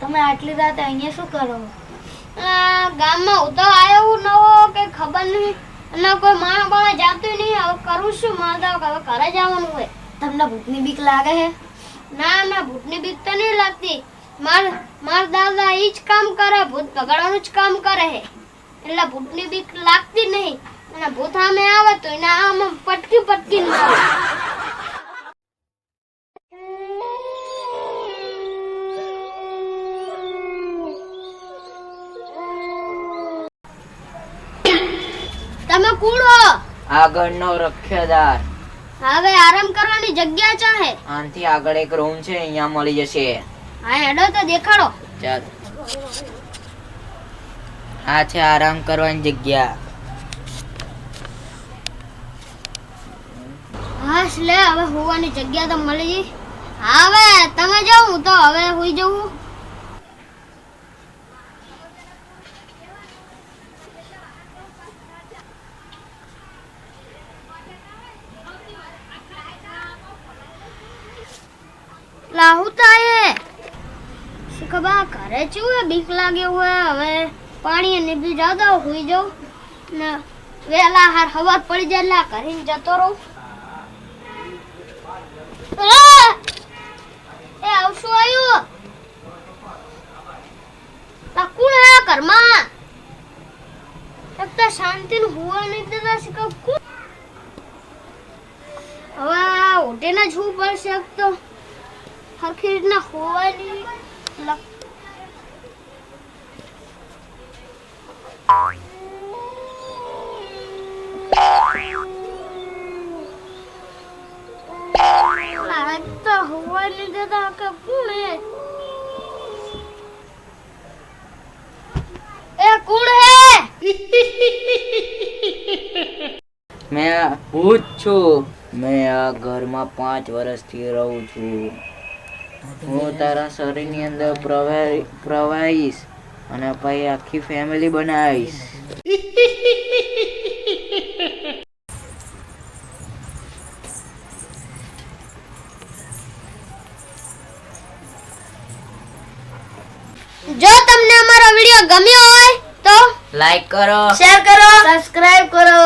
તમે આટલી રાતે અહીંયા શું કરો? આ ગામમાં હું તો આવ્યો નવો કે ખબર નહીં. અને કોઈ માણસ બાણસ જાતું નહીં. હવે કરું શું? મારે તો હવે ઘરે જવાનું હોય. તમને ભૂતની બીક લાગે છે ના ના ભૂતની બીક તો નહીં લાગતી. માર માર દાદા એ જ કામ કરે ભૂત ભગાડવાનું જ કામ કરે છે એટલે ભૂતની બીક લાગતી નહીં. અને ભૂત સામે આવે તો એને આમ પટકી પટકી મારે કૂડો આગળનો રખ્યદાર હવે આરામ કરવાની જગ્યા ચાહે? આનથી આગળ એક રૂમ છે અહીંયા મળી જશે. હા હેડો તો દેખાડો. ચાલ. આ છે આરામ કરવાની જગ્યા. હાશ લે હવે હોવાની જગ્યા તો મળી. ગઈ હવે તમે હું તો હવે હોઈ જવું લાહુ તાયે ખબર ઘરે ચેવું બીક લાગે હોય? હવે પાણી નીકળી જાવ તો હુઈ જાઉં ને વેલા હાર હવાર પડી જાય એટલે ઘરે જતો રહું! એ આવશું લા કોણ હે ઘરમાં? એકતા શાંતિ નું હોવા નહીં દેતા શીખવ હવે ઉઠીને જ હું પડશે તો. હરખી રીતના હોવાની લા- લા, એક તો હુવા નહીં દેતા કે કોણ મેં ભૂત છું. મેં આ ઘરમાં પાંચ વર્ષથી રહું છું. હું તારા શરીરની અંદર પ્રવાહી પ્રવાહીશ અને પછી આખી ફેમિલી બનાવીશ. જો તમને અમારો વિડિયો ગમ્યો હોય તો લાઈક કરો. શેર કરો. સબસ્ક્રાઇબ કરો.